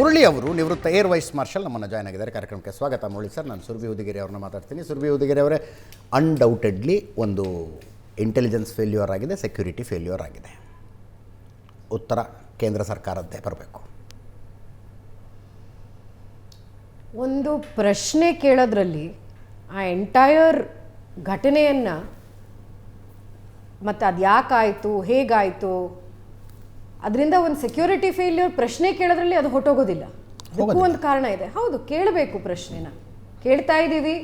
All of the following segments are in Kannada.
ಮುರಳಿ ಅವರು ನಿವೃತ್ತ ಏರ್ ವೈಸ್ ಮಾರ್ಷಲ್ ನಮ್ಮನ್ನು ಜಾಯ್ನ್ ಆಗಿದ್ದಾರೆ. ಕಾರ್ಯಕ್ರಮಕ್ಕೆ ಸ್ವಾಗತ. ಮುರಳಿ ಸರ್, ನಾನು ಸುರ್ಬಿ ಉದಗಿರಿ ಅವ್ರನ್ನ ಮಾತಾಡ್ತೀನಿ. ಸುರ್ಬಿ ಉದಗಿರಿ ಅವರೇ ಅನ್ಡೌಟೆಡ್ಲಿ ಒಂದು ಇಂಟೆಲಿಜೆನ್ಸ್ ಫೇಲ್ಯೂರ್ ಆಗಿದೆ ಸೆಕ್ಯೂರಿಟಿ ಫೇಲ್ಯೂರ್ ಆಗಿದೆ. ಉತ್ತರ ಕೇಂದ್ರ ಸರ್ಕಾರದ್ದೇ ಬರಬೇಕು. ಒಂದು ಪ್ರಶ್ನೆ ಕೇಳೋದ್ರಲ್ಲಿ ಆ ಎಂಟೈರ್ ಘಟನೆಯನ್ನು ಮತ್ತು ಅದು ಯಾಕಾಯಿತು ಹೇಗಾಯಿತು ಅದರಿಂದ ಒಂದು ಸೆಕ್ಯೂರಿಟಿ ಫೇಲ್ಯೂರ್ ಪ್ರಶ್ನೆ ಕೇಳೋದ್ರಲ್ಲಿ ಅದು ಹೊಟ್ಟೋಗೋದಿಲ್ಲ ಅದಕ್ಕೂ ಒಂದು ಕಾರಣ ಇದೆ. ಹೌದು ಕೇಳಬೇಕು ಪ್ರಶ್ನೆನ. ಕೇಳ್ತಾ ಇದ್ದೀವಿ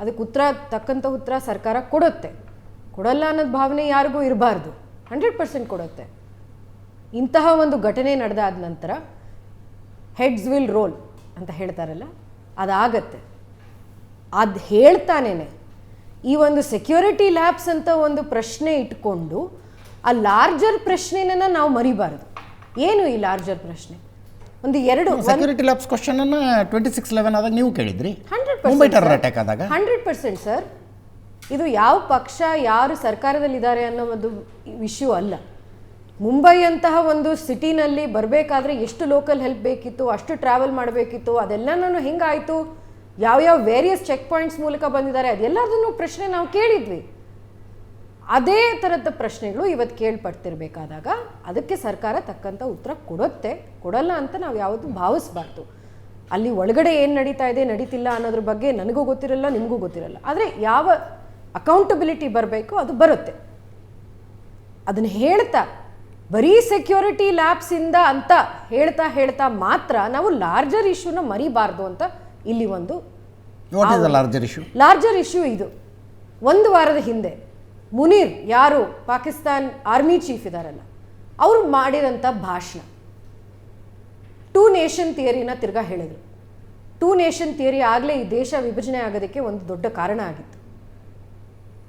ಅದಕ್ಕೆ ಉತ್ತರ ತಕ್ಕಂಥ ಉತ್ತರ ಸರ್ಕಾರ ಕೊಡುತ್ತೆ. ಕೊಡಲ್ಲ ಅನ್ನೋದು ಭಾವನೆ ಯಾರಿಗೂ ಇರಬಾರ್ದು. ಹಂಡ್ರೆಡ್ ಪರ್ಸೆಂಟ್ ಕೊಡುತ್ತೆ. ಇಂತಹ ಒಂದು ಘಟನೆ ನಡೆದಾದ ನಂತರ ಹೆಡ್ಸ್ ವಿಲ್ ರೋಲ್ ಅಂತ ಹೇಳ್ತಾರಲ್ಲ ಅದಾಗತ್ತೆ. ಅದು ಹೇಳ್ತಾನೇನೆ. ಈ ಒಂದು ಸೆಕ್ಯೂರಿಟಿ ಲ್ಯಾಬ್ಸ್ ಅಂತ ಒಂದು ಪ್ರಶ್ನೆ ಇಟ್ಕೊಂಡು ಆ ಲಾರ್ಜರ್ ಪ್ರಶ್ನೆನ ನಾವು ಮರಿಬಾರದು. ಏನು ಈ ಲಾರ್ಜರ್ ಪ್ರಶ್ನೆ? ಒಂದು ಎರಡು ಸೆಕ್ಯೂರಿಟಿ ಲ್ಯಾಬ್ಸ್ ಕ್ವಶನ್ ಅನ್ನ ಟ್ವೆಂಟಿ ಸಿಕ್ಸ್ ಲೆವೆನ್ ಆದಾಗ ನೀವು ಕೇಳಿದ್ರಿ. ಹಂಡ್ರೆಡ್ ಮುಂಬೈ ಟೆರರ್ ಅಟ್ಯಾಕ್ ಆದಾಗ. ಹಂಡ್ರೆಡ್ ಪರ್ಸೆಂಟ್ ಸರ್ ಇದು ಯಾವ ಪಕ್ಷ ಯಾರು ಸರ್ಕಾರದಲ್ಲಿದ್ದಾರೆ ಅನ್ನೋ ಒಂದು ವಿಷಯ ಅಲ್ಲ. ಮುಂಬೈ ಅಂತಹ ಒಂದು ಸಿಟಿನಲ್ಲಿ ಬರಬೇಕಾದ್ರೆ ಎಷ್ಟು ಲೋಕಲ್ ಹೆಲ್ಪ್ ಬೇಕಿತ್ತು ಅಷ್ಟು ಟ್ರಾವೆಲ್ ಮಾಡಬೇಕಿತ್ತು ಅದೆಲ್ಲನೂ ಹೆಂಗಾಯಿತು? ಯಾವ್ಯಾವ ವೇರಿಯಸ್ ಚೆಕ್ ಪಾಯಿಂಟ್ಸ್ ಮೂಲಕ ಬಂದಿದ್ದಾರೆ ಅದೆಲ್ಲದನ್ನು ಪ್ರಶ್ನೆ ನಾವು ಕೇಳಿದ್ವಿ. ಅದೇ ಥರದ ಪ್ರಶ್ನೆಗಳು ಇವತ್ತು ಕೇಳ್ಪಡ್ತಿರ್ಬೇಕಾದಾಗ ಅದಕ್ಕೆ ಸರ್ಕಾರ ತಕ್ಕಂಥ ಉತ್ತರ ಕೊಡುತ್ತೆ ಕೊಡಲ್ಲ ಅಂತ ನಾವು ಯಾವುದು ಭಾವಿಸ್ಬಾರ್ದು. ಅಲ್ಲಿ ಒಳಗಡೆ ಏನು ನಡೀತಾ ಇದೆ ನಡೀತಿಲ್ಲ ಅನ್ನೋದ್ರ ಬಗ್ಗೆ ನನಗೂ ಗೊತ್ತಿರಲ್ಲ ನಿಮಗೂ ಗೊತ್ತಿರಲ್ಲ. ಆದರೆ ಯಾವ ಅಕೌಂಟಬಿಲಿಟಿ ಬರಬೇಕು ಅದು ಬರುತ್ತೆ. ಅದನ್ನು ಹೇಳ್ತಾ ಬರೀ ಸೆಕ್ಯೂರಿಟಿ ಲ್ಯಾಬ್ಸಿಂದ ಅಂತ ಹೇಳ್ತಾ ಹೇಳ್ತಾ ಮಾತ್ರ ನಾವು ಲಾರ್ಜರ್ ಇಶ್ಯೂನ ಮರಿಬಾರ್ದು ಅಂತ ಇಲ್ಲಿ ಒಂದು ಲಾರ್ಜರ್ ಇಶ್ಯೂ ಲಾರ್ಜರ್ ಇಶ್ಯೂ ಇದು. ಒಂದು ವಾರದ ಹಿಂದೆ ಮುನೀರ್ ಯಾರು? ಪಾಕಿಸ್ತಾನ್ ಆರ್ಮಿ ಚೀಫ್ ಇದ್ದಾರಲ್ಲ ಅವರು ಮಾಡಿದಂಥ ಭಾಷಣ. ಟೂ ನೇಷನ್ ಥಿಯರಿನ ತಿರ್ಗಾ ಹೇಳಿದ್ರು. ಟೂ ನೇಷನ್ ಥಿಯರಿ ಆಗಲೇ ಈ ದೇಶ ವಿಭಜನೆ ಆಗೋದಕ್ಕೆ ಒಂದು ದೊಡ್ಡ ಕಾರಣ ಆಗಿತ್ತು.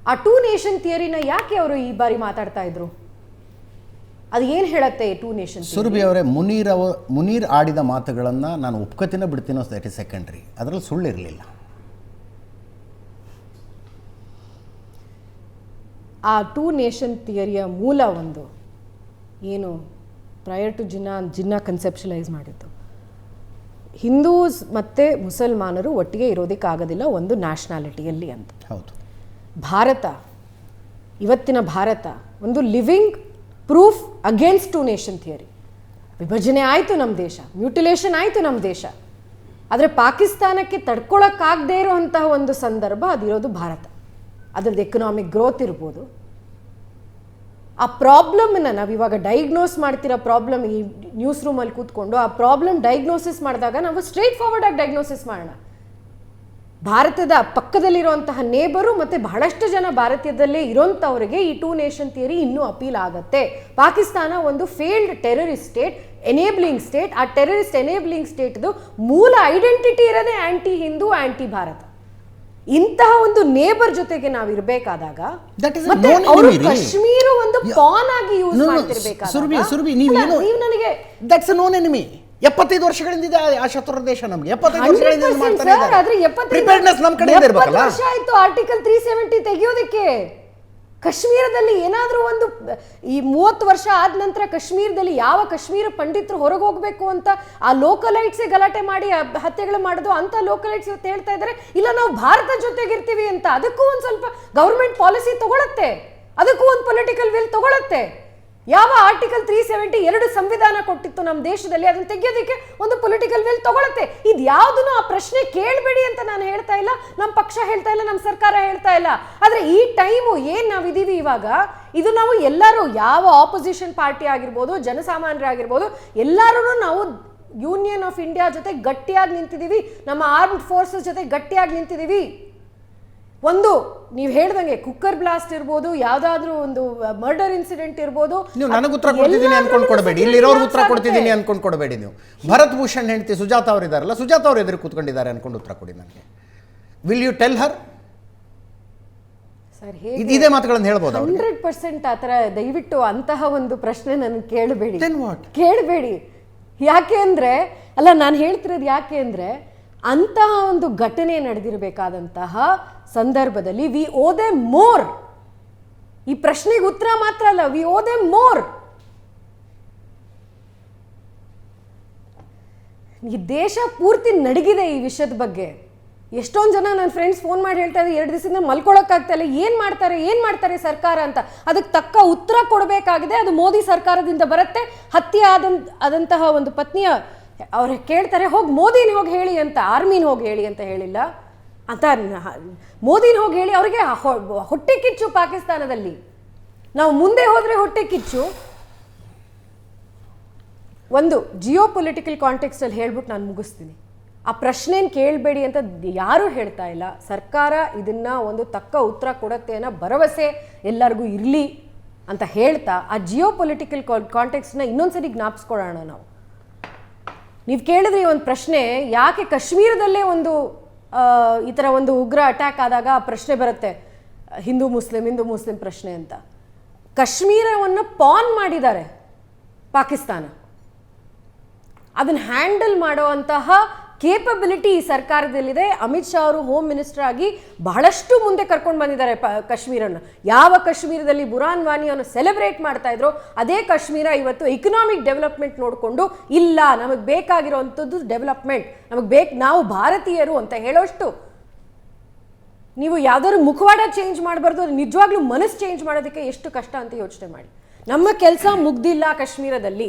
ಆ ಟೂ ನೇಷನ್ ಥಿಯರಿನ ಯಾಕೆ ಅವರು ಈ ಬಾರಿ ಮಾತಾಡ್ತಾ ಇದ್ರು? ಅದು ಏನು ಹೇಳುತ್ತೆ ಟೂ ನೇಷನ್ ಸುರಭಿ ಅವರೇ, ಮುನೀರ್ ಅವ ಮುನೀರ್ ಆಡಿದ ಮಾತುಗಳನ್ನು ನಾನು ಉಪ್ಕತಿನ ಬಿಡ್ತೀನೋ ದಟ್ ಇಸ್ ಸೆಕೆಂಡ್ರಿ ಅದರಲ್ಲಿ ಸುಳ್ಳಿರಲಿಲ್ಲ. ಆ ಟೂ ನೇಷನ್ ಥಿಯರಿಯ ಮೂಲ ಒಂದು ಏನು prior to Jinnah Jinnah conceptualise ಮಾಡಿದ್ದು. ಹಿಂದೂಸ್ ಮತ್ತು ಮುಸಲ್ಮಾನರು ಒಟ್ಟಿಗೆ ಇರೋದಕ್ಕಾಗೋದಿಲ್ಲ ಒಂದು ನ್ಯಾಷನಾಲಿಟಿಯಲ್ಲಿ ಅಂತ. ಹೌದು. ಭಾರತ ಇವತ್ತಿನ ಭಾರತ ಒಂದು living proof against two nation theory ವಿಭಜನೆ ಆಯಿತು ನಮ್ಮ ದೇಶ ಮ್ಯೂಟಿಲೇಷನ್ ಆಯಿತು ನಮ್ಮ ದೇಶ. ಆದರೆ ಪಾಕಿಸ್ತಾನಕ್ಕೆ ತಡ್ಕೊಳಕ್ಕಾಗದೇ ಇರುವಂತಹ ಒಂದು ಸಂದರ್ಭ ಅದಿರೋದು ಭಾರತ. ಅದರದ್ದು ಎಕನಾಮಿಕ್ ಗ್ರೋತ್ ಇರ್ಬೋದು. ಆ ಪ್ರಾಬ್ಲಮ್ನ ನಾವು ಇವಾಗ ಡೈಗ್ನೋಸ್ ಮಾಡ್ತಿರೋ ಪ್ರಾಬ್ಲಮ್ ಈ ನ್ಯೂಸ್ ರೂಮಲ್ಲಿ ಕೂತ್ಕೊಂಡು ಆ ಪ್ರಾಬ್ಲಮ್ ಡೈಗ್ನೋಸಿಸ್ ಮಾಡಿದಾಗ ನಾವು ಸ್ಟ್ರೈಟ್ ಫಾರ್ವರ್ಡ್ ಆಗಿ ಡೈಗ್ನೋಸಿಸ್ ಮಾಡೋಣ. ಭಾರತದ ಪಕ್ಕದಲ್ಲಿರುವಂತಹ ನೇಬರು ಮತ್ತು ಬಹಳಷ್ಟು ಜನ ಭಾರತೀಯದಲ್ಲೇ ಇರೋಂಥವ್ರಿಗೆ ಈ ಟೂ ನೇಷನ್ ಥಿಯರಿ ಇನ್ನೂ ಅಪೀಲ್ ಆಗುತ್ತೆ. ಪಾಕಿಸ್ತಾನ ಒಂದು failed terrorist state enabling state ಆ ಟೆರರಿಸ್ಟ್ ಎನೇಬ್ಲಿಂಗ್ ಸ್ಟೇಟ್ದು ಮೂಲ ಐಡೆಂಟಿಟಿ ಇರೋದೇ ಆ್ಯಂಟಿ ಹಿಂದೂ ಆ್ಯಂಟಿ ಭಾರತ ಇಂತಹ ಒಂದು ನೇಬರ್ ಜೊತೆಗೆ ನಾವು ಇರಬೇಕಾದಾಗ ಮತ್ತೆ ಅವರು ಕಾಶ್ಮೀರ ಒಂದು ಪಾನ್ ಆಗಿ ಯೂಸ್ ಮಾಡ್ತಿರ್ಬೇಕಾದಾಗ ಸುರ್ಬಿ ಸುರ್ಬಿ ನೀವು ನನಗೆ ದಟ್ಸ್ ನೋನ್ ಎನಿಮಿ ಎಪ್ಪತ್ತೈದು ವರ್ಷಗಳಿಂದ ಇದೆ ಆ- ಶತ್ರು ದೇಶ ನಮ್ಗೆ. ಎಪ್ಪತ್ತೈದು ವರ್ಷಗಳಿಂದ ಮಾಡ್ತಾರೆ ಪ್ರಿಪೇರ್ನೆಸ್ ನಮ್ಮ ಇರ್ಬೇಕಲ್ಲ? ವರ್ಷ ಆಯ್ತು ಆರ್ಟಿಕಲ್ ತ್ರೀ ಸೆವೆಂಟಿ ತೆಗೆಯೋದಕ್ಕೆ. ಕಾಶ್ಮೀರದಲ್ಲಿ ಏನಾದರೂ ಒಂದು, ಈ ಮೂವತ್ತು ವರ್ಷ ಆದ ನಂತರ ಕಾಶ್ಮೀರದಲ್ಲಿ ಯಾವ ಕಾಶ್ಮೀರ ಪಂಡಿತರು ಹೊರಗೆ ಹೋಗಬೇಕು ಅಂತ ಆ ಲೋಕಲೈಟ್ಸೇ ಗಲಾಟೆ ಮಾಡಿ ಹತ್ಯೆಗಳು ಮಾಡೋದು ಅಂತ ಲೋಕಲೈಟ್ಸ್ ಇವತ್ತು ಹೇಳ್ತಾ ಇದ್ದಾರೆ ಇಲ್ಲ, ನಾವು ಭಾರತ ಜೊತೆಗಿರ್ತೀವಿ ಅಂತ. ಅದಕ್ಕೂ ಒಂದು ಸ್ವಲ್ಪ ಗೌರ್ಮೆಂಟ್ ಪಾಲಿಸಿ ತಗೊಳತ್ತೆ. ಅದಕ್ಕೂ ಒಂದು ಪೊಲಿಟಿಕಲ್ ವಿಲ್ ತಗೊಳತ್ತೆ. ಯಾವ ಆರ್ಟಿಕಲ್ ತ್ರೀ ಸೆವೆಂಟಿ ಎರಡು ಸಂವಿಧಾನ ಕೊಟ್ಟಿತ್ತು ನಮ್ಮ ದೇಶದಲ್ಲಿ? ಅದನ್ನ ತೆಗೆಯೋದಕ್ಕೆ ಒಂದು ಪೊಲಿಟಿಕಲ್ ವಿಲ್ ತಗೊಳುತ್ತೆ. ಇದು ಯಾವುದನ್ನು ಆ ಪ್ರಶ್ನೆ ಕೇಳಬೇಡಿ ಅಂತ ನಾನು ಹೇಳ್ತಾ ಇಲ್ಲ. ನಮ್ಮ ಪಕ್ಷ ಹೇಳ್ತಾ ಇಲ್ಲ ನಮ್ಮ ಸರ್ಕಾರ ಹೇಳ್ತಾ ಇಲ್ಲ. ಆದರೆ ಈ ಟೈಮು ಏನು ನಾವಿದ್ದೀವಿ ಇವಾಗ? ಇದು ನಾವು ಎಲ್ಲರೂ ಯಾವ ಆಪೋಸಿಷನ್ ಪಾರ್ಟಿ ಆಗಿರ್ಬೋದು ಜನಸಾಮಾನ್ಯರಾಗಿರ್ಬೋದು ಎಲ್ಲರೂ ನಾವು ಯೂನಿಯನ್ ಆಫ್ ಇಂಡಿಯಾ ಜೊತೆ ಗಟ್ಟಿಯಾಗಿ ನಿಂತಿದ್ದೀವಿ ನಮ್ಮ ಆರ್ಮ್ಡ್ ಫೋರ್ಸಸ್ ಜೊತೆ ಗಟ್ಟಿಯಾಗಿ ನಿಂತಿದ್ದೀವಿ ಒಂದು ನೀವು ಹೇಳ್ದಂಗೆ ಕುಕ್ಕರ್ ಬ್ಲಾಸ್ಟ್ ಇರ್ಬೋದು ಯಾವ್ದಾದ್ರೂ ಒಂದು ಮರ್ಡರ್ ಇನ್ಸಿಡೆಂಟ್ ಇರ್ಬೋದು. ನೀವು ನನಗೆ ಉತ್ತರ ಕೊಡ್ತಿದ್ದೀನಿ ಅನ್ಕೊಂಡು ಕೊಡಬೇಡಿ. ಇಲ್ಲಿರೋರು ಉತ್ತರ ಕೊಡ್ತಿದ್ದೀನಿ ಅನ್ಕೊಂಡು ಕೊಡಬೇಡಿ ನೀವು. ಭರತ್ ಭೂಷಣ್ ಹೆಂಡತಿ ಸುಜಾತ ಅವರು ಇದಾರಲ್ಲ ಸುಜಾತ ಅವರು ಎದುರು ಕೂತ್ಕೊಂಡಿದ್ದಾರೆ ಅನ್ಕೊಂಡು ಉತ್ತರ ಕೊಡಿ ನನಗೆ. Will you tell her sir ಇದು ಇದೇ ಮಾತುಗಳನ್ನು ಹೇಳ್ಬೋದು ಹಂಡ್ರೆಡ್ ಪರ್ಸೆಂಟ್ ಆ ಥರ ದಯವಿಟ್ಟು ಅಂತಹ ಒಂದು ಪ್ರಶ್ನೆ ನನಗೆ ಕೇಳಬೇಡಿ? ಕೇಳಬೇಡಿ. ಯಾಕೆ ಅಂದರೆ ಅಲ್ಲ ನಾನು ಹೇಳ್ತಿರೋದು ಯಾಕೆ ಅಂದರೆ ಅಂತಹ ಒಂದು ಘಟನೆ ನಡೆದಿರಬೇಕಾದಂತಹ ಸಂದರ್ಭದಲ್ಲಿ ವಿ ಓ ದೆ ಮೋರ್ ಈ ಪ್ರಶ್ನೆಗೆ ಉತ್ತರ ಮಾತ್ರ ಅಲ್ಲ ವಿ ಓ ದೆ ಮೋರ್ ಈ ದೇಶ ಪೂರ್ತಿ ನಡಗಿದೆ ಈ ವಿಷಯದ ಬಗ್ಗೆ. ಎಷ್ಟೊಂದು ಜನ ನನ್ನ ಫ್ರೆಂಡ್ಸ್ ಫೋನ್ ಮಾಡಿ ಹೇಳ್ತಾ ಇದ್ದಾರೆ, ಎರಡು ದಿವಸದಿಂದ ಮಲ್ಕೊಳಕ್ಕಾಗ್ತಾ ಇಲ್ಲ, ಏನು ಮಾಡ್ತಾರೆ ಏನು ಮಾಡ್ತಾರೆ ಸರ್ಕಾರ ಅಂತ. ಅದಕ್ಕೆ ತಕ್ಕ ಉತ್ತರ ಕೊಡಬೇಕಾಗಿದೆ, ಅದು ಮೋದಿ ಸರ್ಕಾರದಿಂದ ಬರುತ್ತೆ. ಹತ್ಯೆ ಆದಂತ ಆದಂತಹ ಒಂದು ಪತ್ನಿಯ ಅವ್ರು ಕೇಳ್ತಾರೆ, ಹೋಗಿ ಮೋದಿನ ಹೋಗಿ ಹೇಳಿ ಅಂತ, ಆರ್ಮಿನ ಹೋಗಿ ಹೇಳಿ ಅಂತ ಹೇಳಿಲ್ಲ. ಅಂತ ಮೋದಿನ ಹೋಗಿ ಹೇಳಿ ಅವರಿಗೆ ಹೊಟ್ಟೆ ಕಿಚ್ಚು ಪಾಕಿಸ್ತಾನದಲ್ಲಿ. ನಾವು ಮುಂದೆ ಹೋದರೆ ಹೊಟ್ಟೆ ಕಿಚ್ಚು. ಒಂದು ಜಿಯೋ ಪೊಲಿಟಿಕಲ್ ಕಾಂಟೆಕ್ಸ್ಟಲ್ಲಿ ಹೇಳ್ಬಿಟ್ಟು ನಾನು ಮುಗಿಸ್ತೀನಿ. ಆ ಪ್ರಶ್ನೆನ ಕೇಳಬೇಡಿ ಅಂತ ಯಾರೂ ಹೇಳ್ತಾ ಇಲ್ಲ. ಸರ್ಕಾರ ಇದನ್ನ ಒಂದು ತಕ್ಕ ಉತ್ತರ ಕೊಡುತ್ತೆ ಅನ್ನೋ ಭರವಸೆ ಎಲ್ಲರಿಗೂ ಇರಲಿ ಅಂತ ಹೇಳ್ತಾ, ಆ ಜಿಯೋ ಪೊಲಿಟಿಕಲ್ ಕಾಂಟೆಕ್ಸ್ನ ಇನ್ನೊಂದ್ಸರಿ ಜ್ಞಾಪಿಸ್ಕೊಳ್ಳೋಣ ನಾವು. ನೀವು ಕೇಳಿದ್ರೆ ಈ ಒಂದು ಪ್ರಶ್ನೆ, ಯಾಕೆ ಕಾಶ್ಮೀರದಲ್ಲೇ ಒಂದು ಈ ಥರ ಒಂದು ಉಗ್ರ ಅಟ್ಯಾಕ್ ಆದಾಗ ಆ ಪ್ರಶ್ನೆ ಬರುತ್ತೆ. ಹಿಂದೂ ಮುಸ್ಲಿಂ ಹಿಂದೂ ಮುಸ್ಲಿಂ ಪ್ರಶ್ನೆ ಅಂತ. ಕಾಶ್ಮೀರವನ್ನು ಪಾನ್ ಮಾಡಿದ್ದಾರೆ ಪಾಕಿಸ್ತಾನ. ಅದನ್ನು ಹ್ಯಾಂಡಲ್ ಮಾಡುವಂತಹ ಕೇಪಬಿಲಿಟಿ ಈ ಸರ್ಕಾರದಲ್ಲಿದೆ. ಅಮಿತ್ ಶಾ ಅವರು ಹೋಮ್ ಮಿನಿಸ್ಟರ್ ಆಗಿ ಬಹಳಷ್ಟು ಮುಂದೆ ಕರ್ಕೊಂಡು ಬಂದಿದ್ದಾರೆ ಪ ಕಾಶ್ಮೀರನ ಯಾವ ಕಾಶ್ಮೀರದಲ್ಲಿ ಬುರಾನ್ ವಾನಿಯನ್ನು ಸೆಲೆಬ್ರೇಟ್ ಮಾಡ್ತಾ ಇದ್ರು ಅದೇ ಕಾಶ್ಮೀರ ಇವತ್ತು ಇಕನಾಮಿಕ್ ಡೆವಲಪ್ಮೆಂಟ್ ನೋಡಿಕೊಂಡು ಇಲ್ಲ, ನಮಗೆ ಬೇಕಾಗಿರೋವಂಥದ್ದು ಡೆವಲಪ್ಮೆಂಟ್ ನಮಗೆ ಬೇಕು ನಾವು ಭಾರತೀಯರು ಅಂತ ಹೇಳೋಷ್ಟು. ನೀವು ಯಾವ್ದಾದ್ರು ಮುಖವಾಡ ಚೇಂಜ್ ಮಾಡಬಾರ್ದು ನಿಜವಾಗ್ಲೂ ಮನಸ್ಸು ಚೇಂಜ್ ಮಾಡೋದಕ್ಕೆ ಎಷ್ಟು ಕಷ್ಟ ಅಂತ ಯೋಚನೆ ಮಾಡಿ. ನಮ್ಮ ಕೆಲಸ ಮುಗ್ದಿಲ್ಲ ಕಾಶ್ಮೀರದಲ್ಲಿ.